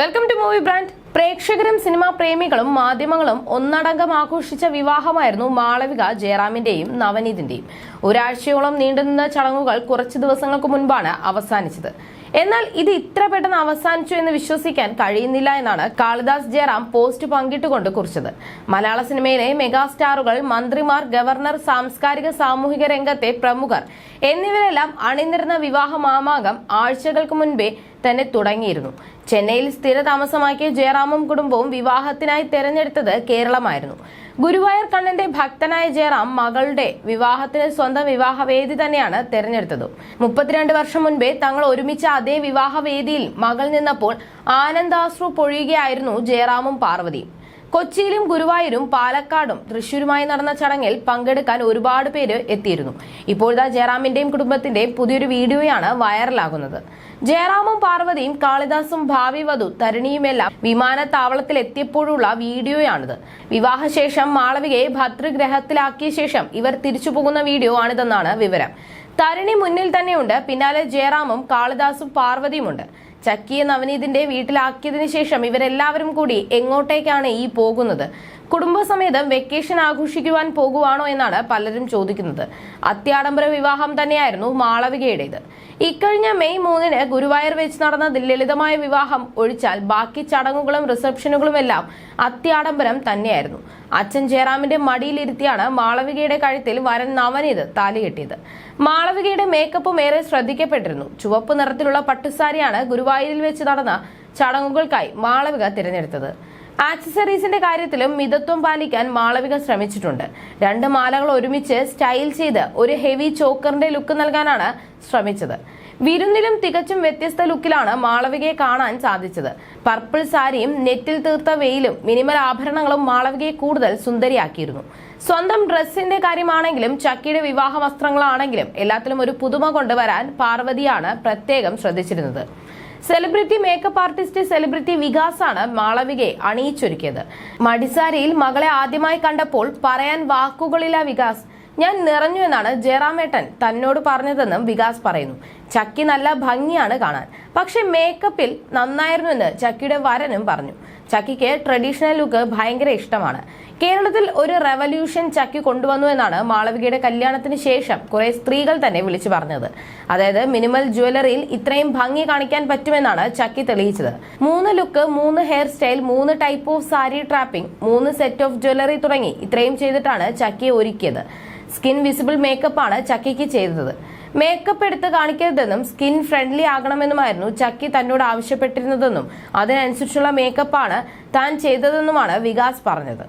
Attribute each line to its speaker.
Speaker 1: Welcome to movie brand പ്രേക്ഷകരും cinema പ്രേമികളും മാധ്യമങ്ങളും ഒന്നടങ്കം ആഘോഷിച്ച വിവാഹമായിരുന്നു മാളവിക ജയറാമിന്റെയും നവനീതിന്റെയും. ഒരാഴ്ചയോളം നീണ്ടുനിന്ന ചടങ്ങുകൾ കുറച്ച് ദിവസങ്ങൾക്ക് മുൻപാണ് അവസാനിച്ചത്. എന്നാൽ ഇത് ഇത്ര പെട്ടെന്ന് അവസാനിച്ചു എന്ന് വിശ്വസിക്കാൻ കഴിയുന്നില്ല എന്നാണ് കാളിദാസ് ജയറാം പോസ്റ്റ് പങ്കിട്ടുകൊണ്ട് കുറിച്ചത്. മലയാള സിനിമയിലെ മെഗാസ്റ്റാറുകൾ മന്ത്രിമാർ ഗവർണർ സാംസ്കാരിക സാമൂഹിക രംഗത്തെ പ്രമുഖർ എന്നിവരെല്ലാം അണിനിരുന്ന വിവാഹ മാമാകം ആഴ്ചകൾക്ക് മുൻപേ തന്നെ തുടങ്ങിയിരുന്നു. ചെന്നൈയിൽ സ്ഥിര താമസമാക്കിയ ജയറാമും കുടുംബവും വിവാഹത്തിനായി തെരഞ്ഞെടുത്തത് കേരളമായിരുന്നു. ഗുരുവായൂർ കണ്ണന്റെ ഭക്തനായ ജയറാം മകളുടെ വിവാഹത്തിന് സ്വന്തം വിവാഹവേദി തന്നെയാണ് തെരഞ്ഞെടുത്തത്. മുപ്പത്തിരണ്ട് വർഷം മുൻപേ തങ്ങൾ ഒരുമിച്ച അതേ വിവാഹവേദിയിൽ മകൾ നിന്നപ്പോൾ ആനന്ദാശ്രു പൊഴിയുകയായിരുന്നു ജയറാമും പാർവതിയും. കൊച്ചിയിലും ഗുരുവായൂരും പാലക്കാടും തൃശൂരുമായി നടന്ന ചടങ്ങിൽ പങ്കെടുക്കാൻ ഒരുപാട് പേര് എത്തിയിരുന്നു. ഇപ്പോഴത്തെ ജയറാമിന്റെയും കുടുംബത്തിന്റെയും പുതിയൊരു വീഡിയോയാണ് വൈറലാകുന്നത്. ജയറാമും പാർവതിയും കാളിദാസും ഭാവി വധു തരുണിയുമെല്ലാം വിമാനത്താവളത്തിൽ എത്തിയപ്പോഴുള്ള വീഡിയോയാണിത്. വിവാഹശേഷം മാളവികയെ ഭദ്രഗ്രഹത്തിലാക്കിയ ശേഷം ഇവർ തിരിച്ചു പോകുന്ന വീഡിയോ ആണിതെന്നാണ് വിവരം. തരുണി മുന്നിൽ തന്നെയുണ്ട്. പിന്നാലെ ജയറാമും കാളിദാസും പാർവതിയുമുണ്ട്. ചക്കിയ നവനീതിന്റെ വീട്ടിലാക്കിയതിനു ശേഷം ഇവരെല്ലാവരും കൂടി എങ്ങോട്ടേക്കാണ് ഈ പോകുന്നത്? കുടുംബസമേതം വെക്കേഷൻ ആഘോഷിക്കുവാൻ പോകുവാണോ എന്നാണ് പലരും ചോദിക്കുന്നത്. അത്യാഡംബര വിവാഹം തന്നെയായിരുന്നു മാളവികയുടേത്. ഇക്കഴിഞ്ഞ മെയ് മൂന്നിന് ഗുരുവായൂർ വെച്ച് നടന്ന ലളിതമായ വിവാഹം ഒഴിച്ചാൽ ബാക്കി ചടങ്ങുകളും റിസപ്ഷനുകളും എല്ലാം അത്യാഡംബരം തന്നെയായിരുന്നു. അച്ഛൻ ജയറാമിന്റെ മടിയിലിരുത്തിയാണ് മാളവികയുടെ കഴുത്തിൽ വരൻ നവനീത് താലികെട്ടിയത് മാളവികയുടെ മേക്കപ്പും ഏറെ ശ്രദ്ധിക്കപ്പെട്ടിരുന്നു. ചുവപ്പ് നിറത്തിലുള്ള പട്ടുസാരിയാണ് ഗുരുവായൂരിൽ വെച്ച് നടന്ന ചടങ്ങുകൾക്കായി മാളവിക തിരഞ്ഞെടുത്തത്. ആക്സസറീസിന്റെ കാര്യത്തിലും മിതത്വം പാലിക്കാൻ മാളവിക ശ്രമിച്ചിട്ടുണ്ട്. രണ്ട് മാലകൾ ഒരുമിച്ച് സ്റ്റൈൽ ചെയ്ത് ഒരു ഹെവി ചോക്കറിന്റെ ലുക്ക് നൽകാനാണ് ശ്രമിച്ചത്. വിരുന്നിലും തികച്ചും വ്യത്യസ്ത ലുക്കിലാണ് മാളവികയെ കാണാൻ സാധിച്ചത്. പർപ്പിൾ സാരിയും നെറ്റിൽ തീർത്ത വെയിലും മിനിമൽ ആഭരണങ്ങളും മാളവികയെ കൂടുതൽ സുന്ദരിയാക്കിയിരുന്നു. സ്വന്തം ഡ്രസ്സിന്റെ കാര്യമാണെങ്കിലും ചക്കിയുടെ വിവാഹ വസ്ത്രങ്ങളാണെങ്കിലും എല്ലാത്തിലും ഒരു പുതുമ കൊണ്ടുവരാൻ പാർവതിയാണ് പ്രത്യേകം ശ്രദ്ധിച്ചിരുന്നത്. സെലിബ്രിറ്റി മേക്കപ്പ് ആർട്ടിസ്റ്റ് സെലിബ്രിറ്റി വികാസാണ് മാളവികയെ അണിയിച്ചൊരുക്കിയത്. മടിസാരിയിൽ മകളെ ആദ്യമായി കണ്ടപ്പോൾ പറയാൻ വാക്കുകളില്ല വികാസ്. ഞാൻ നിറഞ്ഞു എന്നാണ് ജയറാമേട്ടൻ തന്നോട് പറഞ്ഞതെന്നും വികാസ് പറയുന്നു. ചക്കി നല്ല ഭംഗിയാണ് കാണാൻ. പക്ഷെ മേക്കപ്പിൽ നന്നായിരുന്നു എന്ന് ചക്കിയുടെ വരനും പറഞ്ഞു. ചക്കിക്ക് ട്രഡീഷണൽ ലുക്ക് ഭയങ്കര ഇഷ്ടമാണ്. കേരളത്തിൽ ഒരു റെവല്യൂഷൻ ചക്കി കൊണ്ടുവന്നു എന്നാണ് മാളവികയുടെ കല്യാണത്തിന് ശേഷം കുറെ സ്ത്രീകൾ തന്നെ വിളിച്ചു പറഞ്ഞത്. അതായത് മിനിമൽ ജ്വല്ലറിയിൽ ഇത്രയും ഭംഗി കാണിക്കാൻ പറ്റുമെന്നാണ് ചക്കി തെളിയിച്ചത്. മൂന്ന് ലുക്ക് മൂന്ന് ഹെയർ സ്റ്റൈൽ മൂന്ന് ടൈപ്പ് ഓഫ് സാരി ട്രാപ്പിംഗ് മൂന്ന് സെറ്റ് ഓഫ് ജ്വല്ലറി തുടങ്ങി ഇത്രയും ചെയ്തിട്ടാണ് ചക്കിയെ ഒരുക്കിയത്. സ്കിൻ വിസിബിൾ മേക്കപ്പ് ആണ് ചക്കിക്ക് ചെയ്തത്. മേക്കപ്പ് എടുത്ത് കാണിക്കരുതെന്നും സ്കിൻ ഫ്രണ്ട്ലി ആകണമെന്നുമായിരുന്നു ചക്കി തന്നോട് ആവശ്യപ്പെട്ടിരുന്നതെന്നും അതിനനുസരിച്ചുള്ള മേക്കപ്പാണ് താൻ ചെയ്തതെന്നുമാണ് വികാസ് പറഞ്ഞത്.